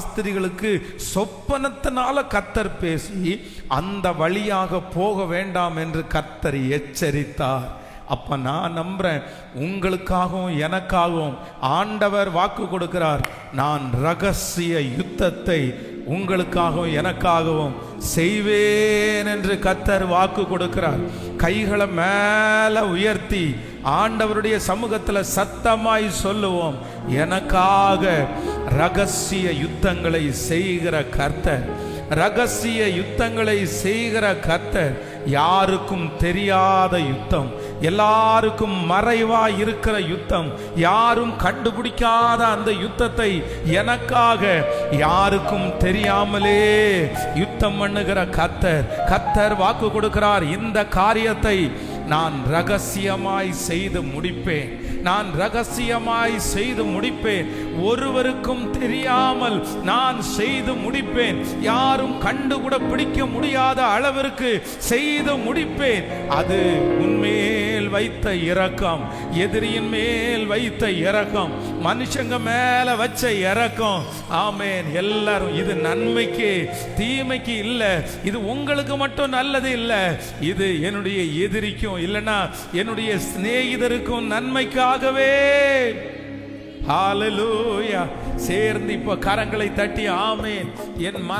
சாஸ்திரிகளுக்கு சொப்பனத்தினால கத்தர் பேசி அந்த வழியாக போக வேண்டாம் என்று கத்தர் எச்சரித்தார். அப்ப நான் நம்புறேன் உங்களுக்காகவும் எனக்காகவும் ஆண்டவர் வாக்கு கொடுக்கிறார். நான் ரகசிய யுத்தத்தை உங்களுக்காகவும் எனக்காகவும் செய்வேன் என்று கத்தர் வாக்கு கொடுக்கிறார். கைகளை மேல உயர்த்தி ஆண்டவருடைய சமூகத்துல சத்தமாய் சொல்லுவோம். எனக்காக ரகசிய யுத்தங்களை செய்கிற கர்த்தர் ரகசிய யுத்தங்களை செய்கிற கர்த்தர். யாருக்கும் தெரியாத யுத்தம் எல்லாருக்கும் மறைவா இருக்கிற யுத்தம். யாரும் கண்டுபிடிக்காத அந்த யுத்தத்தை எனக்காக யாருக்கும் தெரியாமலே யுத்தம் பண்ணுகிற கத்தர் கத்தர் வாக்கு கொடுக்கிறார். இந்த காரியத்தை நான் ரகசியமாய் செய்து முடிப்பேன். நான் ரகசியமாய் செய்து முடிப்பேன். ஒருவருக்கும் தெரியாமல் நான் செய்து முடிப்பேன். யாரும் கண்டு கூட பிடிக்க முடியாத அளவிற்கு செய்து முடிப்பேன். அது உன்மேல் வைத்த இரக்கம் எதிரியின் மேல் வைத்த இரக்கம் மனுஷங்க மேல வச்ச இறக்கம் ஆமேன். எல்லாரும் இது நன்மைக்கு தீமைக்கு இல்ல. இது உங்களுக்கு மட்டும் நல்லது இல்ல. இது என்னுடைய எதிரிக்கும் இல்லைன்னா என்னுடைய சிநேகிதருக்கும் நன்மைக்காகவே. ஹalleluya சேர்ந்து இப்ப கரங்களை தட்டி ஆமேன். என் மல